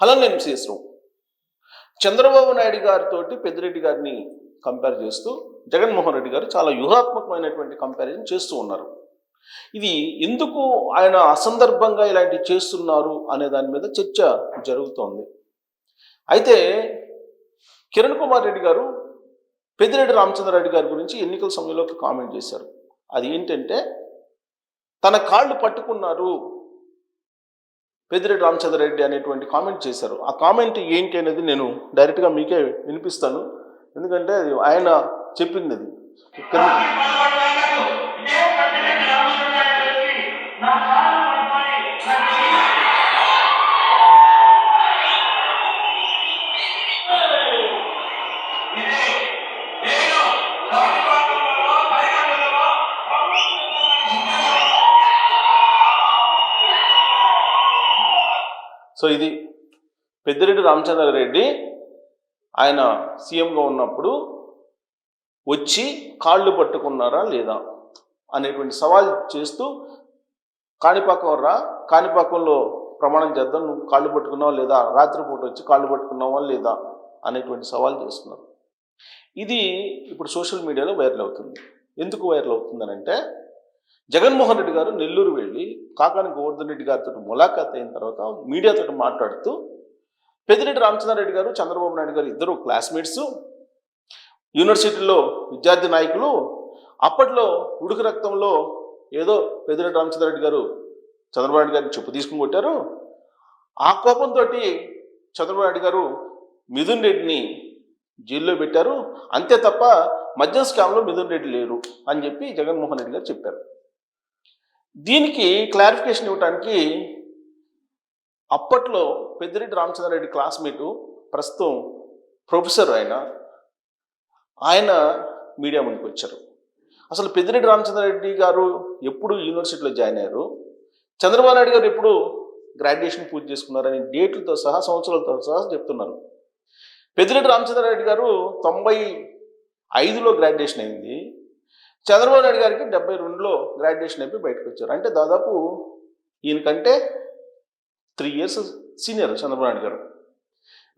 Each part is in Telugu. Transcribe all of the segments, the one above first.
హలో నేను శ్రీశ్రావు చంద్రబాబు నాయుడు గారితో పెద్దిరెడ్డి గారిని కంపేర్ చేస్తూ జగన్మోహన్ రెడ్డి గారు చాలా వ్యూహాత్మకమైనటువంటి కంపారిజన్ చేస్తూ ఉన్నారు. ఇది ఎందుకు ఆయన అసందర్భంగా ఇలాంటివి చేస్తున్నారు అనే దాని మీద చర్చ జరుగుతోంది. అయితే కిరణ్ కుమార్ రెడ్డి గారు పెద్దిరెడ్డి రామచంద్రారెడ్డి గారి గురించి ఎన్నికల సమయంలో కామెంట్ చేశారు. అది ఏంటంటే తన కాళ్ళు పట్టుకున్నారు పెద్దిరెడ్డి రామచంద్రారెడ్డి అనేటువంటి కామెంట్ చేశారు. ఆ కామెంట్ ఏంటి అనేది నేను డైరెక్ట్గా మీకే వినిపిస్తాను. ఎందుకంటే అది ఆయన చెప్పింది అది. ఇక్కడ సో ఇది పెద్దిరెడ్డి రామచంద్రారెడ్డి ఆయన సీఎంగా ఉన్నప్పుడు వచ్చి కాళ్ళు పట్టుకున్నారా లేదా అనేటువంటి సవాల్ చేస్తూ కాణిపాకం రా కాణిపాకంలో ప్రమాణం చేద్దాం నువ్వు కాళ్ళు పట్టుకున్నావా లేదా? రాత్రిపూట వచ్చి కాళ్ళు పట్టుకున్నావా లేదా? అనేటువంటి సవాల్ చేస్తున్నారు. ఇది ఇప్పుడు సోషల్ మీడియాలో వైరల్ అవుతుంది. ఎందుకు వైరల్ అవుతుందనంటే జగన్మోహన్ రెడ్డి గారు నెల్లూరు వెళ్ళి కాకాని గోవర్ధన్ రెడ్డి గారితో ములాఖాత్ అయిన తర్వాత మీడియాతో మాట్లాడుతూ పెద్దిరెడ్డి రామచంద్రారెడ్డి గారు చంద్రబాబు నాయుడు గారు ఇద్దరు క్లాస్మేట్స్ యూనివర్సిటీలో విద్యార్థి నాయకులు అప్పట్లో ఉడుకు రక్తంలో ఏదో పెద్దిరెడ్డి రామచంద్రారెడ్డి గారు చంద్రబాబు నాయుడు గారిని చెప్పు తీసుకుని కొట్టారు. ఆ కోపంతో చంద్రబాబు నాయుడు గారు మిథున్ రెడ్డిని జైల్లో పెట్టారు. అంతే తప్ప మద్యం స్కామ్లో మిథున్ రెడ్డి లేరు అని చెప్పి జగన్మోహన్ రెడ్డి గారు చెప్పారు. దీనికి క్లారిఫికేషన్ ఇవ్వడానికి అప్పట్లో పెద్దిరెడ్డి రామచంద్రారెడ్డి క్లాస్మేటు ప్రస్తుతం ప్రొఫెసర్ ఆయన ఆయన మీడియా ముందుకు వచ్చారు. అసలు పెద్దిరెడ్డి రామచంద్రారెడ్డి గారు ఎప్పుడు యూనివర్సిటీలో జాయిన్ అయ్యారు? చంద్రబాబు నాయుడు గారు ఎప్పుడు గ్రాడ్యుయేషన్ పూర్తి చేసుకున్నారని డేట్లతో సహా సంవత్సరాలతో సహా చెప్తున్నారు. పెద్దిరెడ్డి రామచంద్రారెడ్డి గారు తొంభై ఐదులో గ్రాడ్యుయేషన్ అయింది. చంద్రబాబు నాయుడు గారికి డెబ్బై రెండులో గ్రాడ్యుయేషన్ అయిపోయి బయటకు వచ్చారు. అంటే దాదాపు ఈయనకంటే three years senior Chandrababu Naidu garu.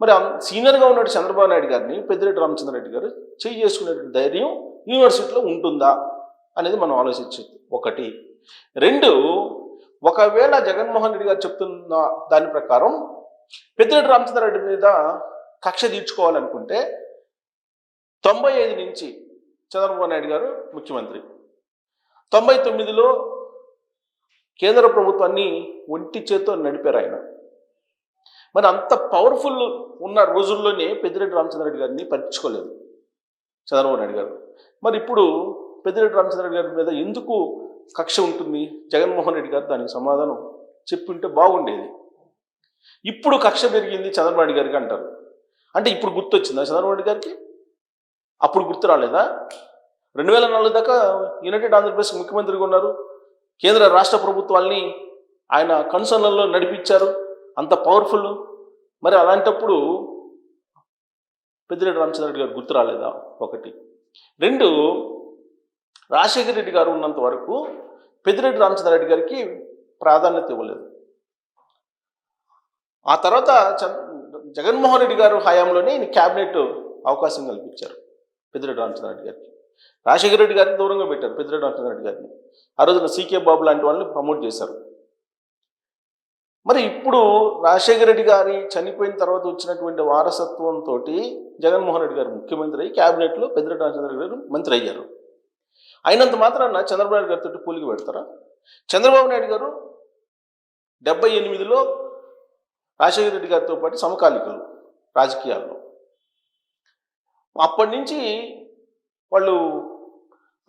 మరి సీనియర్గా ఉన్న చంద్రబాబు నాయుడు గారిని పెద్దిరెడ్డి రామచంద్రరెడ్డి గారు చేయి చేసుకునే ధైర్యం యూనివర్సిటీలో ఉంటుందా అనేది మనం ఆలోచించేది ఒకటి. రెండు ఒకవేళ జగన్మోహన్ రెడ్డి గారు చెప్తున్న దాని ప్రకారం పెద్దిరెడ్డి రామచంద్రరెడ్డి మీద కక్ష తీర్చుకోవాలనుకుంటే తొంభై ఐదు నుంచి చంద్రబాబు నాయుడు గారు ముఖ్యమంత్రి. తొంభై తొమ్మిదిలో కేంద్ర ప్రభుత్వాన్ని ఒంటి చేత్తో నడిపారు ఆయన. మరి అంత పవర్ఫుల్ ఉన్న రోజుల్లోనే పెద్దిరెడ్డి రామచంద్రరెడ్డి గారిని పట్టించుకోలేదు చంద్రబాబు నాయుడు గారు. మరి ఇప్పుడు పెద్దిరెడ్డి రామచంద్రరెడ్డి గారి మీద ఎందుకు కక్ష ఉంటుంది? జగన్మోహన్ రెడ్డి గారు దానికి సమాధానం చెప్పింటే బాగుండేది. ఇప్పుడు కక్ష పెరిగింది చంద్రబాబు నాయుడు గారికి అంటారు. అంటే ఇప్పుడు గుర్తొచ్చిందా చంద్రబాబు నాయుడు గారికి? అప్పుడు గుర్తు రాలేదా? రెండు వేల నాలుగు దాకా యునైటెడ్ ఆంధ్రప్రదేశ్ ముఖ్యమంత్రిగా ఉన్నారు. కేంద్ర రాష్ట్ర ప్రభుత్వాల్ని ఆయన కన్సర్న్లలో నడిపించారు. అంత పవర్ఫుల్ మరి అలాంటప్పుడు పెద్దిరెడ్డి రామచంద్రరెడ్డి గారు గుర్తు రాలేదా? ఒకటి. రెండు రాజశేఖర రెడ్డి గారు ఉన్నంత వరకు పెద్దిరెడ్డి రామచంద్రరెడ్డి గారికి ప్రాధాన్యత ఇవ్వలేదు. ఆ తర్వాత చ జగన్మోహన్ రెడ్డి గారు హయాంలోనే ఈయన క్యాబినెట్ అవకాశం కల్పించారు. పెద్దిరెడ్డి రామచంద్రరెడ్డి గారికి. రాజశేఖర రెడ్డి గారిని దూరంగా పెట్టారు పెద్దిరెడ్డి రామచంద్రరెడ్డి గారిని. ఆ రోజున సీకే బాబు లాంటి వాళ్ళని ప్రమోట్ చేశారు. మరి ఇప్పుడు రాజశేఖర రెడ్డి గారి చనిపోయిన తర్వాత వచ్చినటువంటి వారసత్వంతో జగన్మోహన్ రెడ్డి గారు ముఖ్యమంత్రి అయ్యి క్యాబినెట్లో పెద్దిరెడ్డి రామచంద్రరెడ్డి గారు మంత్రి అయ్యారు. అయినంత మాత్రాన చంద్రబాబు నాయుడు గారితో కూలికి పెడతారా? చంద్రబాబు నాయుడు గారు డెబ్బై ఎనిమిదిలో రాజశేఖర రెడ్డి గారితో పాటు సమకాలికలు రాజకీయాల్లో. అప్పటి నుంచి వాళ్ళు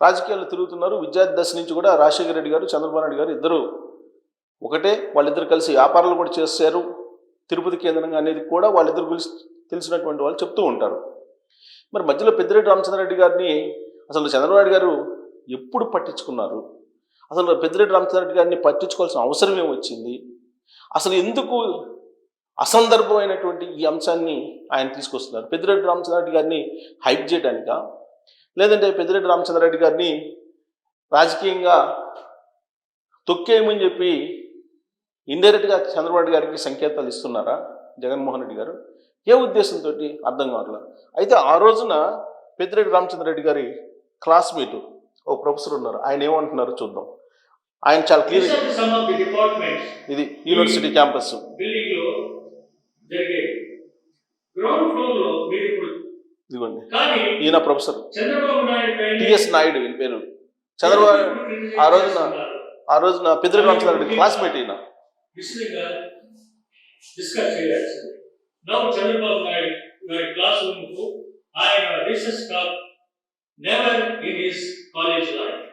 రాజకీయాల్లో తిరుగుతున్నారు. విద్యార్థి దశ నుంచి కూడా రాజశేఖర రెడ్డి గారు చంద్రబాబు నాయుడు గారు ఇద్దరు ఒకటే. వాళ్ళిద్దరు కలిసి వ్యాపారాలు కూడా చేశారు. తిరుపతి కేంద్రంగా అనేది కూడా వాళ్ళిద్దరు గురించి తెలిసినటువంటి వాళ్ళు చెప్తూ ఉంటారు. మరి మధ్యలో పెద్దిరెడ్డి రామచంద్రరెడ్డి గారిని అసలు చంద్రబాబు గారు ఎప్పుడు పట్టించుకున్నారు? అసలు పెద్దిరెడ్డి రామచంద్రరెడ్డి గారిని పట్టించుకోవాల్సిన అవసరం ఏమొచ్చింది? అసలు ఎందుకు అసందర్భమైనటువంటి ఈ అంశాన్ని ఆయన తీసుకొస్తున్నారు. పెద్దిరెడ్డి రామచంద్రరెడ్డి గారిని హైప్ చేయడానికా లేదంటే పెద్దిరెడ్డి రామచంద్రరెడ్డి గారిని రాజకీయంగా తొక్కేయమని చెప్పి ఇండైరెక్ట్గా చంద్రబాబు గారికి సంకేతాలు ఇస్తున్నారా జగన్మోహన్ రెడ్డి గారు? ఏ ఉద్దేశంతో అర్థం కావట్లేదు అయితే ఆ రోజున పెద్దిరెడ్డి రామచంద్రరెడ్డి గారి క్లాస్మేట్ ఓ ప్రొఫెసర్ ఉన్నారు. ఆయన ఏమంటున్నారు చూద్దాం. ఆయన చాలా క్లియర్ ఇది యూనివర్సిటీ క్యాంపస్ జరిగే గ్రౌండ్ ఫ్లోర్లో మీరు ఇప్పుడు ఇదిగోండి. కానీ ఈయన ప్రొఫెసర్. చంద్రబాబు నాయుడు టిఎస్ నాయుడు ఈయన పేరు. చంద్రబాబు ఆ రోజున ఆ రోజున పెద్దిరెడ్డి రామచంద్రరెడ్డి క్లాస్మేట్ ఈయన? విస్తృతంగా డిస్కస్ చేయాల్సింది. నవ్వు చంద్రబాబు నాయుడు గారి క్లాస్ రూమ్కు ఆయన never in his college life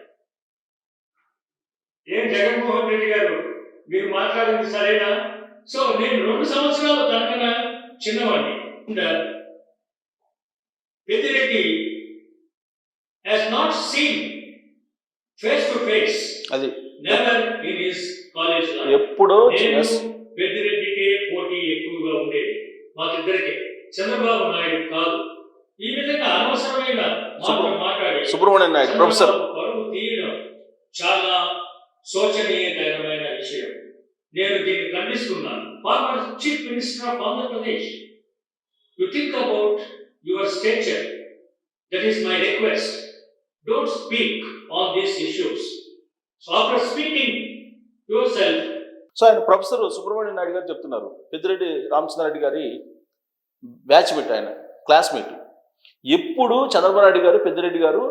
ఏం జగన్మోహన్ రెడ్డి గారు మీరు మాట్లాడింది సరేనా? సో నేను రెండు సంవత్సరాలు తనకన్నా చిన్నవాడిని. And, Peddireddy has not seen face to face. అది. In his college life. ఎప్పుడో. పెద్దిరెడ్డికే పోటీ ఎక్కువగా ఉండేది. మాకిద్దరికి. చంద్రబాబు నాయుడు కాదు. ఈ విధంగా అనవసరమైన మాటలు మాట్లాడి సుబ్రహ్మణ్యం నాయుడు ప్రొఫెసర్. పరువు తీయడం చాలా శోచనీయకరమైన విషయం. నేను దీన్ని ఖండిస్తున్నాను. Former chief minister of Andhra Pradesh you think about your stature that is my request don't speak on these issues so after speaking yourself so ఆయన ప్రొఫెసర్ సుబ్రహ్మణ్యం నాయుడు గారు చెప్తున్నారు. పెద్దిరెడ్డి రామచంద్రారెడ్డి గారి బ్యాచ్మేట్ ఆయన క్లాస్మేట్ ఎప్పుడు చంద్రబాబు నాయుడు గారు పెద్దిరెడ్డి గారు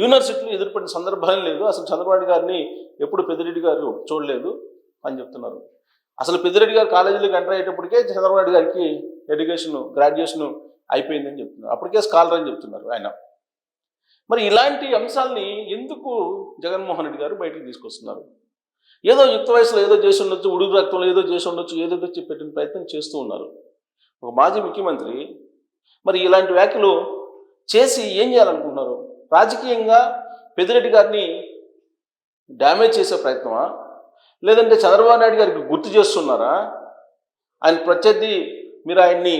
యూనివర్సిటీలు ఎదుర్కొన్న సందర్భం లేదు. అసలు చంద్రబాబు నాయుడు గారిని ఎప్పుడు పెద్దిరెడ్డి గారు చూడలేదు. అని చెప్తున్నారు. అసలు పెద్దిరెడ్డి గారు కాలేజీలోకి ఎంటర్ అయ్యేటప్పటికే చంద్రబాబు నాయుడు గారికి ఎడ్యుకేషన్ గ్రాడ్యుయేషన్ అయిపోయిందని చెప్తున్నారు. అప్పటికే స్కాలర్ అని చెప్తున్నారు ఆయన. మరి ఇలాంటి అంశాలని ఎందుకు జగన్మోహన్ రెడ్డి గారు బయటకు తీసుకొస్తున్నారు? ఏదో యుక్త వయసులో ఏదో చేసి ఉండొచ్చు ఉడుగు రక్తంలో ఏదో చేసి ఉండొచ్చు ఏదో తెచ్చి పెట్టిన ప్రయత్నం చేస్తూ ఉన్నారు. ఒక మాజీ ముఖ్యమంత్రి మరి ఇలాంటి వ్యాఖ్యలు చేసి ఏం చేయాలనుకుంటున్నారు? రాజకీయంగా పెద్దిరెడ్డి గారిని డ్యామేజ్ చేసే ప్రయత్నమా? లేదంటే చంద్రబాబు నాయుడు గారికి గుర్తు చేస్తున్నారా? ఆయన ప్రత్యర్థి మీరు ఆయన్ని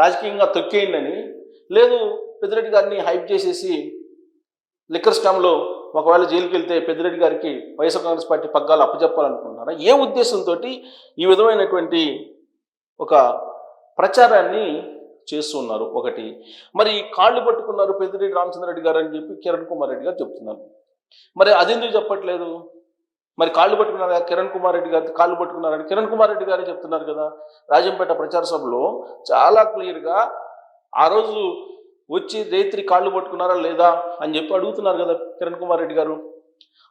రాజకీయంగా తొక్కేయండి లేదు పెద్దిరెడ్డి గారిని హైప్ చేసేసి లిక్కర్ స్కామ్లో ఒకవేళ జైలుకి వెళ్తే పెద్దిరెడ్డి గారికి వైఎస్ఆర్ కాంగ్రెస్ పార్టీ పగ్గాలు అప్పచెప్పాలనుకుంటున్నారా ఏ ఉద్దేశంతో ఈ విధమైనటువంటి ఒక ప్రచారాన్ని చేస్తున్నారు ఒకటి. మరి కాళ్ళు పట్టుకున్నారు పెద్దిరెడ్డి రామచంద్రరెడ్డి గారు అని చెప్పి కిరణ్ కుమార్ రెడ్డి గారు చెప్తున్నారు. మరి అదెందుకు చెప్పట్లేదు? మరి కాళ్ళు పట్టుకున్నారు? కదా కిరణ్ కుమార్ రెడ్డి గారు కాళ్ళు పట్టుకున్నారని కిరణ్ కుమార్ రెడ్డి గారే చెప్తున్నారు కదా రాజంపేట ప్రచార సభలో. చాలా క్లియర్గా ఆ రోజు వచ్చి రైత్రి కాళ్ళు పట్టుకున్నారా లేదా అని చెప్పి అడుగుతున్నారు కదా కిరణ్ కుమార్ రెడ్డి గారు.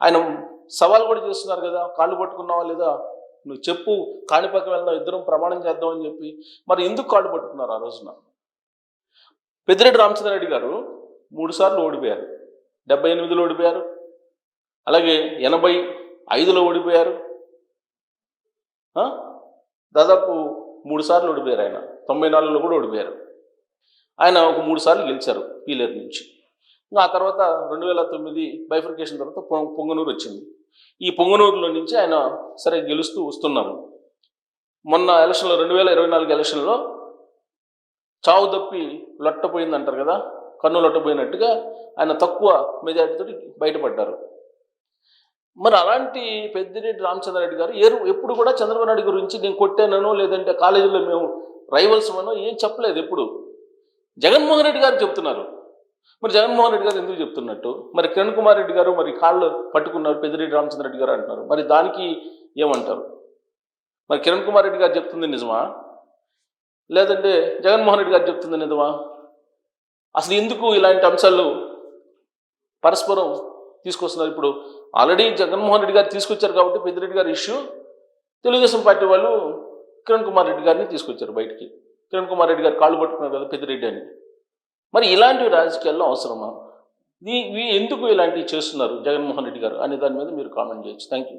ఆయన సవాల్ కూడా చేస్తున్నారు కదా కాళ్ళు పట్టుకున్నావా లేదా? నువ్వు చెప్పు కాణిపాకం వెళ్దాం ఇద్దరం ప్రమాణం చేద్దాం అని చెప్పి. మరి ఎందుకు కాళ్ళు పట్టుకున్నారు ఆ రోజున? పెద్దిరెడ్డి రామచంద్రరెడ్డి గారు మూడు సార్లు ఓడిపోయారు. డెబ్బై ఎనిమిదిలో ఓడిపోయారు. అలాగే ఎనభై ఐదులో ఓడిపోయారు. దాదాపు మూడు సార్లు ఓడిపోయారు ఆయన. తొంభై నాలుగులో కూడా ఓడిపోయారు. ఆయన ఒక మూడు సార్లు గెలిచారు పీలేరు నుంచి. ఇంకా ఆ తర్వాత రెండు వేల తొమ్మిది బైఫర్కేషన్ తర్వాత పొంగనూరు వచ్చింది. ఈ పొంగనూరులో నుంచి ఆయన సరే గెలుస్తూ వస్తున్నారు మొన్న ఎలక్షన్లో రెండు వేల ఇరవై నాలుగు ఎలక్షన్లో చావు తప్పి లొట్టపోయింది అంటారు కదా? కన్ను లొట్టపోయినట్టుగా ఆయన తక్కువ మెజార్టీతో బయటపడ్డారు. మరి అలాంటి పెద్దిరెడ్డి రామచంద్రారెడ్డి గారు ఏ ఎప్పుడు కూడా చంద్రబాబు నాయుడు గురించి నేను కొట్టానో లేదంటే కాలేజీలో మేము రైవల్స్ అనో ఏం చెప్పలేదు ఎప్పుడు. జగన్మోహన్ రెడ్డి గారు చెప్తున్నారు. మరి జగన్మోహన్ రెడ్డి గారు ఎందుకు చెప్తున్నట్టు? మరి కిరణ్ కుమార్ రెడ్డి గారు మరి కాళ్ళు పట్టుకున్నారు పెద్దిరెడ్డి రామచంద్రరెడ్డి గారు అంటున్నారు. మరి దానికి ఏమంటారు? మరి కిరణ్ కుమార్ రెడ్డి గారు చెప్తుంది నిజమా? లేదంటే జగన్మోహన్ రెడ్డి గారు చెప్తుంది నిజమా? అసలు ఎందుకు ఇలాంటి అంశాలు పరస్పరం తీసుకొస్తున్నారు. ఇప్పుడు ఆల్రెడీ జగన్మోహన్ రెడ్డి గారు తీసుకొచ్చారు కాబట్టి పెద్దిరెడ్డి గారి ఇష్యూ తెలుగుదేశం పార్టీ వాళ్ళు కిరణ్ కుమార్ రెడ్డి గారిని తీసుకొచ్చారు బయటికి. కిరణ్ కుమార్ రెడ్డి గారు కాళ్ళు పట్టుకున్నారు కదా పెద్దిరెడ్డి అని. మరి ఇలాంటివి రాజకీయాల్లో అవసరమా? ఎందుకు ఇలాంటివి చేస్తున్నారు జగన్మోహన్ రెడ్డి గారు? అనే దాని మీద మీరు కామెంట్ చేయొచ్చు. Thank you